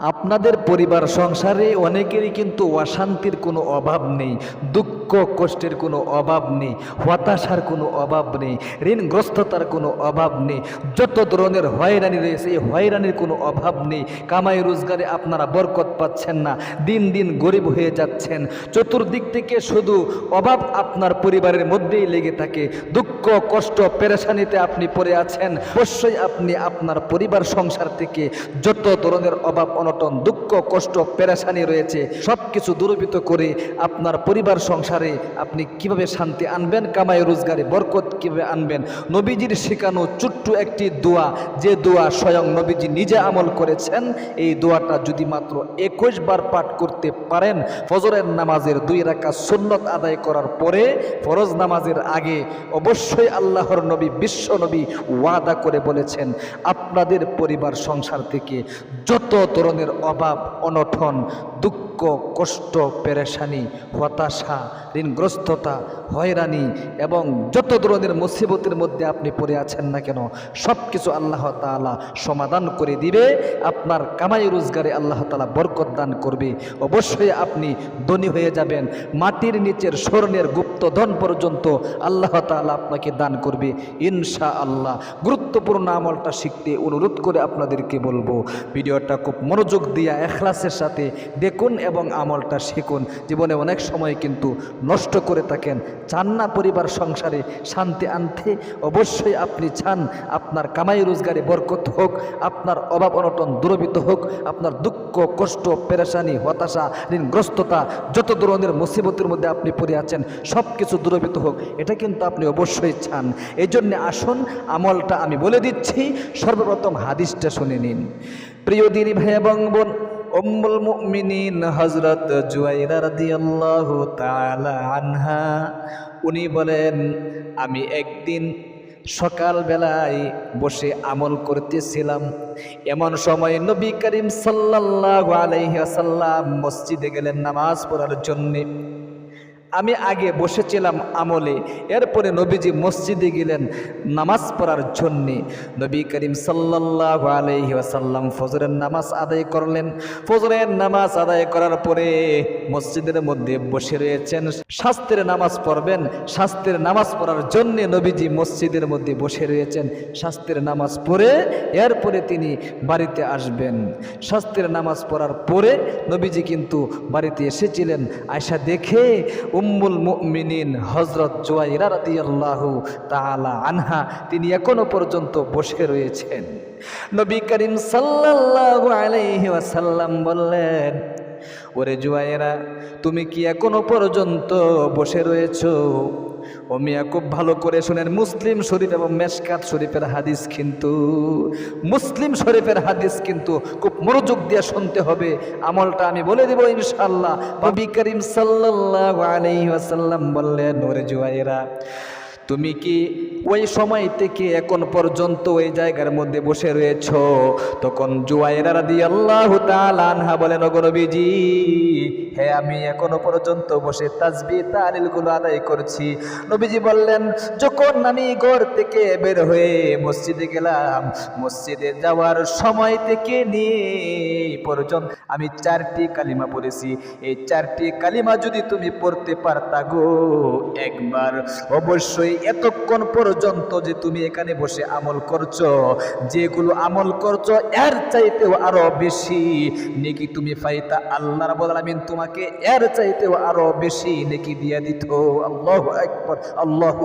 আপনাদের পরিবার সংসারে অনেকেরই কিন্তু অশান্তির কোনো অভাব নেই দুঃখ কষ্টের কোনো অভাব নেই, হতাশার কোনো অভাব নেই, ঋণগ্রস্ততার কোনো অভাব নেই, যত ধরনের হয়রানি রয়েছে, এই হয়রানির কোনো অভাব নেই, কামাই রোজগারে আপনারা বরকত পাচ্ছেন না, দিন দিন গরিব হয়ে যাচ্ছেন, চতুর্দিক থেকে শুধু অভাব আপনার পরিবারের মধ্যেই লেগে থাকে, দুঃখ, কষ্ট, পেরেশানিতে আপনি পড়ে আছেন, অবশ্যই আপনি আপনার পরিবার সংসার থেকে যত ধরনের অভাব, অনটন, দুঃখ, কষ্ট, পেরেশানি রয়েছে সব কিছু দূরীভূত করে আপনার পরিবার সংসারে আপনি কীভাবে শান্তি আনবেন, কামাই রোজগারে বরকত কীভাবে আনবেন? নবীজির শেখানো ছোট্ট একটি দোয়া, যে দোয়া স্বয়ং নবীজি নিজে আমল করেছেন, এই দোয়াটা যদি মাত্র একুশ বার পাঠ করতে পারেন, ফজরের নামাজের দুই রাখা সুন্নত আদায় করার পরে, ফরজ নামাজের আগে অবশ্যই আল্লাহর নবী, বিশ্ব নবী ওয়াদা করে বলেছেন, আপনাদের পরিবার সংসার থেকে যত ধরনের অভাব অনঠন দুঃখ, কষ্ট, পেরেশানি, হতাশা ঋণগ্রস্ততা, হয়রানি এবং যত ধরনের মুসিবতের মধ্যে আপনি পড়ে আছেন না কেন সব কিছু আল্লাহ তালা সমাধান করে দিবে। আপনার কামাই রোজগারে আল্লাহ তালা বরকত দান করবে। অবশ্যই আপনি ধনী হয়ে যাবেন। মাটির নিচের স্বর্ণের গুপ্তধন পর্যন্ত আল্লাহ তালা আপনাকে দান করবে। ইনশা আল্লাহ গুরুত্বপূর্ণ আমলটা শিখতে অনুরোধ করে আপনাদেরকে বলব, ভিডিওটা খুব মনোযোগ দিয়া এখলাসের সাথে দেখুন এবং আমলটা শিখুন। জীবনে অনেক সময় কিন্তু নষ্ট করে থাকেন, চান না পরিবার সংসারে শান্তি আনতে, অবশ্যই আপনি চান আপনার কামাই রোজগারে বরকত হোক, আপনার অভাব অনটন দূরবিত হোক, আপনার দুঃখ, কষ্ট, পেরেশানি, হতাশা, ঋণগ্রস্ততা, যত ধরনের মুসিবতের মধ্যে আপনি পড়ে আছেন সব কিছু দূরবিত হোক, এটা কিন্তু আপনি অবশ্যই চান। এই জন্যে আসুন, আমলটা আমি বলে দিচ্ছি, সর্বপ্রথম হাদিসটা শুনে নিন। প্রিয় দিনী ভাই এবং বোন উম্মুল মুমিনিন হযরত জুয়াইরা রাদিয়াল্লাহু তাআলা আনহা, উনি বলেন, আমি একদিন সকালবেলায় বসে আমল করতেছিলাম। এমন সময় নবী করিম সাল্লাল্লাহু আলাইহি ওয়াসাল্লাম মসজিদে গেলেন নামাজ পড়ার জন্যে। আমি আগে বসেছিলাম আমলে। এরপরে নবীজি মসজিদে গেলেন নামাজ পড়ার জন্যে। নবী করিম সাল্লাহ আলহি আসাল্লাম ফজরের নামাজ আদায় করলেন। ফজরের নামাজ আদায় করার পরে মসজিদের মধ্যে বসে রয়েছেন। শাস্ত্রের নামাজ পড়বেন। শাস্ত্রের নামাজ পড়ার জন্যে নবীজি মসজিদের মধ্যে বসে রয়েছেন। শাস্ত্রের নামাজ পড়ে এরপরে তিনি বাড়িতে আসবেন। শাস্ত্রের নামাজ পড়ার পরে নবীজি কিন্তু বাড়িতে এসেছিলেন। আয়সা দেখে উম্মুল মুমিনিন হজরত জুয়াইরা রাদিয়াল্লাহু তাআলা আনহা, তিনি এখনও পর্যন্ত বসে রয়েছেন। নবী করিম সাল্লাল্লাহু আলাইহি ওয়াসাল্লাম বললেন ওরে জুয়াইরা, তুমি কি এখনও পর্যন্ত বসে রয়েছো? ও মিয়া, খুব ভালো করে শোনেন, মুসলিম শরীফ এবং মেশকাত শরীফের হাদিস কিন্তু, মুসলিম শরীফের হাদিস কিন্তু খুব মনোযোগ দিয়ে শুনতে হবে। আমলটা আমি বলে দেব ইনশাল্লাহ নবী করিম সাল্লাল্লাহু আলাইহি ওয়াসাল্লাম বললেন, ওরে জুয়াইরা তুমি কি ওই সময় থেকে এখন পর্যন্ত ওই জায়গার মধ্যে বসে রয়েছ? তখন জুয়াইরা রাদি আল্লাহ আনহা বলেন অগনবীজি হ্যাঁ আমি এখনও পর্যন্ত বসে তাজবি তালিলগুলো আদায় করছি। নবীজি বললেন, যখন আমি ঘর থেকে বের হয়ে মসজিদে গেলাম, মসজিদে যাওয়ার সময় থেকে নিয়ে পর্যন্ত আমি চারটি কালিমা পড়েছি। এই চারটি কালিমা যদি তুমি পড়তে পারতা গো, একবার অবশ্যই এতক্ষণ পর্যন্ত যে তুমি এখানে বসে আমল করছ, যেগুলো আমল করছ, এর চাইতেও আরও বেশি। নেকি তুমি পাইতা আল্লাহ রাব্বুল আলামিন তোমাকে এর চাইতেও আরও বেশি নেকি দিয়ে দিত। আল্লাহু আকবার, আল্লাহু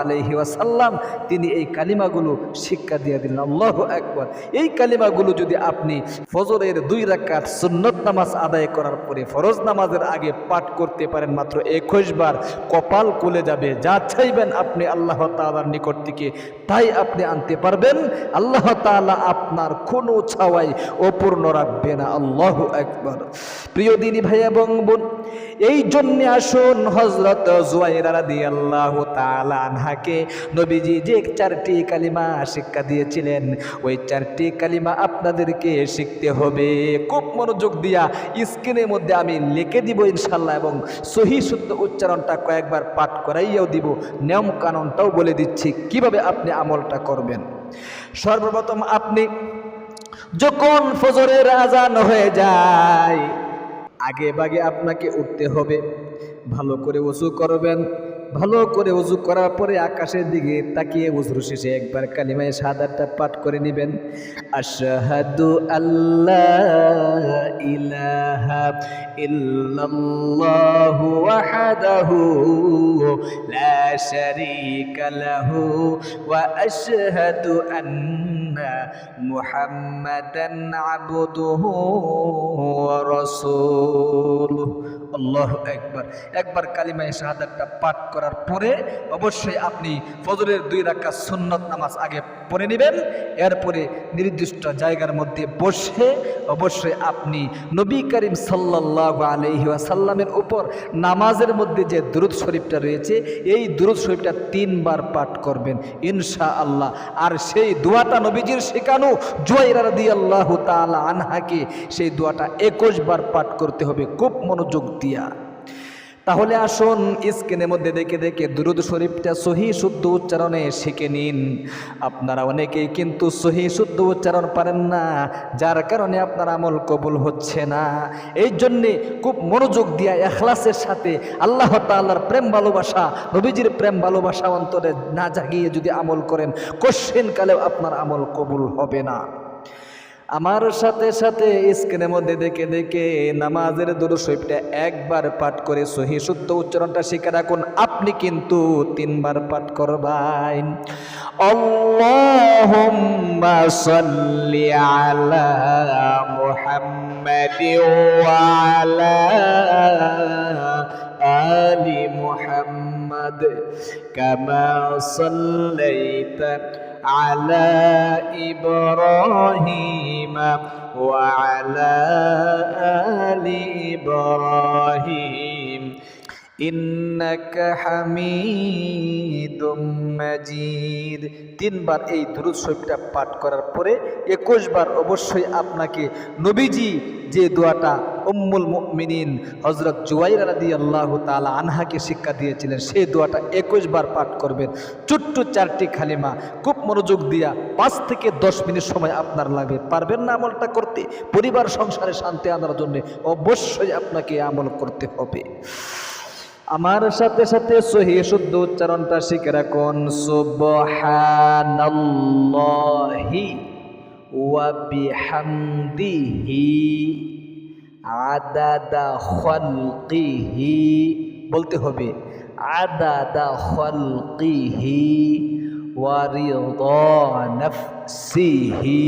আলাইহি ওয়াসাল্লাম তিনি এই কালিমাগুলো শিক্ষা দিয়ে দিলেন। আল্লাহু আকবার। এই কালিমাগুলো যদি আপনি ফজরের দুই রাকাত সুন্নত নামাজ আদায় করার পরে ফরজ নামাজের আগে পাঠ করতে পারেন মাত্র একুশ বার, কপাল খুলে যাবে। যা চাইবেন আপনি আল্লাহ তালার নিকট থেকে, তাই আপনি আনতে পারবেন। আল্লাহ তাআলা আপনার কোনো ছাওয়াই অপূর্ণ রাখবে না। আল্লাহু একবার প্রিয় দিনী ভাই এবং বোন, এই জন্যে আসুন হজরত জুয়াইরা রাদিয়াল্লাহু তাআলা আনহাকে নবীজি যে চারটি কালিমা শিক্ষা দিয়েছিলেন, ওই চারটি কালিমা আপনাদেরকে শিখতে হবে। খুব মনোযোগ দিয়া স্ক্রিনের মধ্যে আমি লিখে দিব ইনশাল্লাহ এবং সহি শুদ্ধ উচ্চারণটা কয়েকবার পাঠ করাইয়াও দিব। নিয়ম কানুনটাও বলে দিচ্ছি, কীভাবে আপনি আমলটা করবেন। সর্বপ্রথম আপনি যখন ফজরের আজান হয়ে যায়, আগে বাগে আপনাকে উঠতে হবে। ভালো করে উঁচু করবেন। ভালো করে উজু করার পরে আকাশের দিকে তাকিয়ে উজুর শেষে একবার কালিমায় সাদারটা পাঠ করে নেবেন। আশহাদু আল্লাহ ইলাহা ইল্লাল্লাহু লা লাহু ওয়া আন্না মুহাম্মাদান আবদুহু ওয়া রাসূলুহু। আল্লাহু আকবার। একবার কালিমায়ে শাহাদাতটা পাঠ করার পরে অবশ্যই আপনি ফজরের দুই রাকাত সুন্নত নামাজ আগে পড়ে নেবেন। এরপরে নির্দিষ্ট জায়গার মধ্যে বসে অবশ্যই আপনি নবী করিম সাল্লাল্লাহু আলাইহি ওয়াসাল্লামের উপর নামাজের মধ্যে যে দুরুদ শরীফটা রয়েছে, এই দুরুদ শরীফটা তিনবার পাঠ করবেন ইনশা আল্লাহ আর সেই দোয়াটা নবীজির শেখানো জয়রার দিয়ে আল্লাহ তালা আনহাকে, সেই দোয়াটা একুশ বার পাঠ করতে হবে। খুব মনোযোগ দিয়া। তাহলে আসুন স্ক্রিনের মধ্যে দেখে দেখে দুরুদ শরীফটা সহি শুদ্ধ উচ্চারণে শিখে নিন। আপনারা অনেকেই কিন্তু সহি শুদ্ধ উচ্চারণ পারেন না, যার কারণে আপনার আমল কবুল হচ্ছে না। এই জন্যে খুব মনোযোগ দিয়া এখলাসের সাথে আল্লাহ তাল্লাহর প্রেম ভালোবাসা, নবীজির প্রেম ভালোবাসা অন্তরে না জাগিয়ে যদি আমল করেন কোশ্চেন কালেও আপনার আমল কবুল হবে না। আমার সাথে সাথে স্ক্রিনের মধ্যে দেখে দেখে নামাজের দুরু শরীফটা একবার পাঠ করে সহি শুদ্ধ উচ্চারণটা শিখে রাখুন। আপনি কিন্তু তিনবার পাঠ করবেন। আল্লাহুম্মা সাল্লি আলা আলি মুহাম্মাদ। কামা সাল্লাইতা على إبراهيم وعلى آل إبراهيم إنك حميد مجيد তিনবার এই দুরুদ শরীফটা পাঠ করার পরে একুশ বার অবশ্যই আপনাকে নবীজি যে দোয়াটা উম্মুল মুমিনিন হজরত জুয়াইর রাদি আল্লাহ তালা আনহাকে শিক্ষা দিয়েছিলেন সেই দোয়াটা একুশ বার পাঠ করবেন। ছোট্ট চারটি খালিমা, খুব মনোযোগ দিয়া পাঁচ থেকে দশ মিনিট সময় আপনার লাগবে। পারবেন না আমলটা করতে? পরিবার, সংসারে শান্তি আনার জন্য অবশ্যই আপনাকে আমল করতে হবে। আমার সাথে সাথে সহি শুদ্ধ উচ্চারণটা শিখে রাখুন। সুবহানাল্লাহি ওয়া বিহামদিহি। আদাদা খালকিহি, বলতে হবে, আদাদা খালকিহি ওয়া রিদা নাফসিহি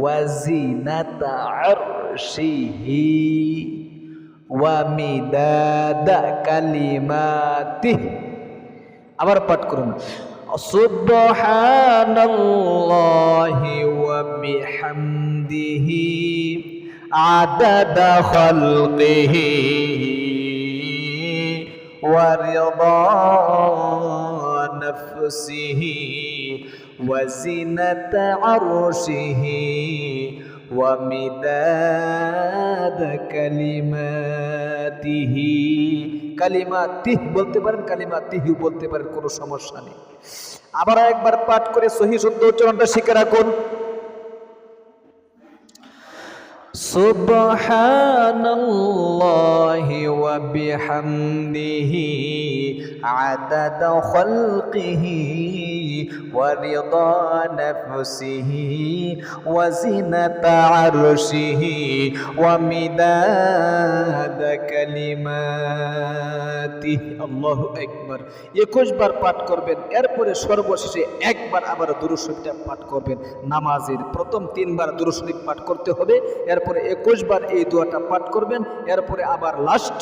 ওয়া জিনাতা আরশিহি ওয়ামিদাদা কালিমাতিহ আবার পাঠ করুন, সুবহানাল্লাহি ওয়া বিহামদিহি। আদাদা খালকিহি ওয়া রিদা নাফসিহি ওয়া জিনাতা আরশিহি ومداد كلماته কালিমাতিহ বলতে পারেন কালিমাতিহি বলতে পারেন কোনো সমস্যা নেই আবার একবার পাঠ করে সহি শুদ্ধ উচ্চারণটা শিখে রাখুন سبحان الله وبحمده عدد خلقه ورضا نفسه وزنة عرشه ومداد كلماته الله أكبر একুশ বার পাঠ করবেন এরপরে সর্বশেষে একবার আবার দুরুশরীফটা পাঠ করবেন নামাজের প্রথম তিনবার দুরুশরীফ পাঠ করতে হবে এরপরে একুশ বার এই দোয়াটা পাঠ করবেন এরপরে আবার লাস্ট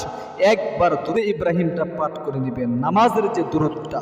একবার দূরে ইব্রাহিমটা পাঠ করে নেবেন নামাজের যে দূরত্বটা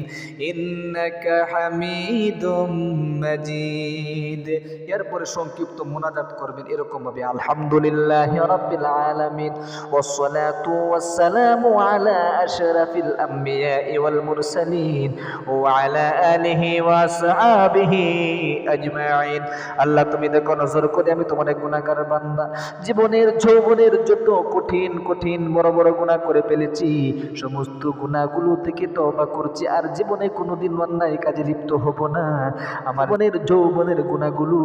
إنك حميد مجيد এরপরে সংক্ষিপ্ত মোনাজাত করবেন এরকম ভাবে আলহামদুলিল্লাহ রাব্বিল আলামিন والصلاة والسلام على أشرف الأنبياء والمرسلين وعلى آله وأصحابه أجمعين আল্লাহ তুমি দেখো নজর করে আমি তোমার এক গুণাগার বান্দা জীবনের যৌবনের যত কঠিন কঠিন বড় বড় গুণা করে ফেলেছি সমস্ত গুণাগুলো থেকে তওবা করছি আর জীবনে কোনোদিন অন্যায় কাজে লিপ্ত হব না। আমার মনের যৌবনের গুণাগুলো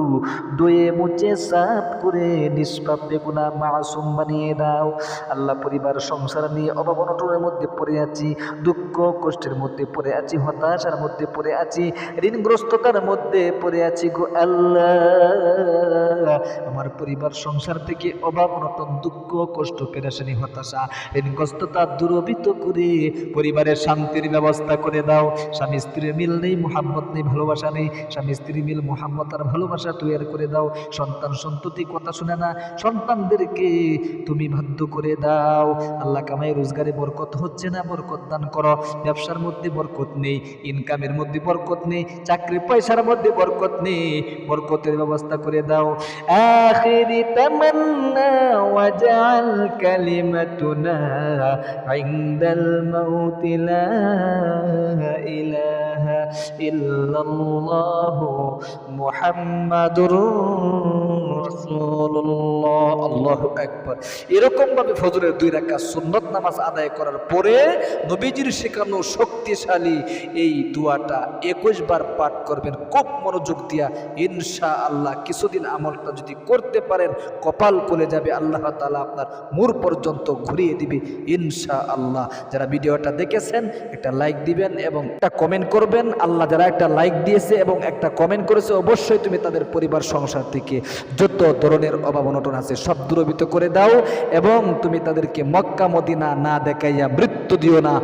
দয়ে মুচে সাফ করে নিষ্পাপে গুণা মাসুম বানিয়ে দাও। আল্লাহ পরিবার, সংসার নিয়ে অভাব অনটনের মধ্যে পড়ে আছি, দুঃখ কষ্টের মধ্যে পড়ে আছি, হতাশার মধ্যে পড়ে আছি, ঋণগ্রস্ততার মধ্যে পড়ে আছি গো আল্লাহ। আমার পরিবার, সংসার থেকে অভাব অনটন, দুঃখ কষ্ট, পেরেশানি, হতাশা, ঋণগ্রস্ততা দূরবিত করে পরিবারের শান্তির ব্যবস্থা করে দাও। স্বামী স্ত্রীর মিল নেই, মোহাম্মত নেই, ভালোবাসা নেই। স্বামী স্ত্রীর মিল, মোহাম্মত আর ভালোবাসা তৈরি করে দাও। সন্তান সন্ততি কথা শুনে না, সন্তানদেরকে তুমি বাধ্য করে দাও। আল্লাহ কামাই রোজগারে বরকত হচ্ছে না, বরকত দান করো। ব্যবসার মধ্যে বরকত নেই, ইনকামের মধ্যে বরকত নেই, চাকরি পয়সার মধ্যে বরকত নেই। বরকতের ব্যবস্থা করে দাও। আখিরি তামান্না ওয়াজআল কালিমাতুনা ইনদাল মাউত লা ইলাহা এরকম ভাবে ফজরের দুই রাকাত সুন্নত নামাজ আদায় করার পরে নবীজির শেখানো শক্তিশালী এই দোয়াটা একুশ বার পাঠ করবেন, খুব মনোযোগ দিয়া। ইনশা আল্লাহ কিছুদিন আমলটা যদি করতে পারেন, কপাল খুলে যাবে, আল্লাহ তালা আপনার মূর পর্যন্ত ঘুরিয়ে দিবে। ইনশা আল্লাহ যারা ভিডিওটা দেখেছেন, একটা লাইক দিবেন এবং একটা কমেন্ট করবেন। আল্লাহ যারা একটা লাইক দিয়েছে এবং একটা কমেন্ট করেছে, অবশ্যই তুমি তাদের পরিবার, সংসার থেকে যত ধরনের অভাব অনটন আছে সব দূরবিত করে দাও এবং তুমি তাদেরকে মক্কা, মদিনা না দেখাইয়া মৃত্যু দিও না।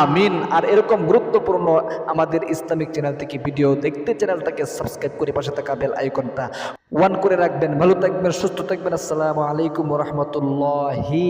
আমিন। আর এরকম গুরুত্বপূর্ণ আমাদের ইসলামিক চ্যানেল থেকে ভিডিও দেখতে চ্যানেলটাকে সাবস্ক্রাইব করে পাশে থাকা বেল আইকনটা ওয়ান করে রাখবেন। ভালো থাকবেন, সুস্থ থাকবেন। আসসালামু আলাইকুম রহমতুল্লাহি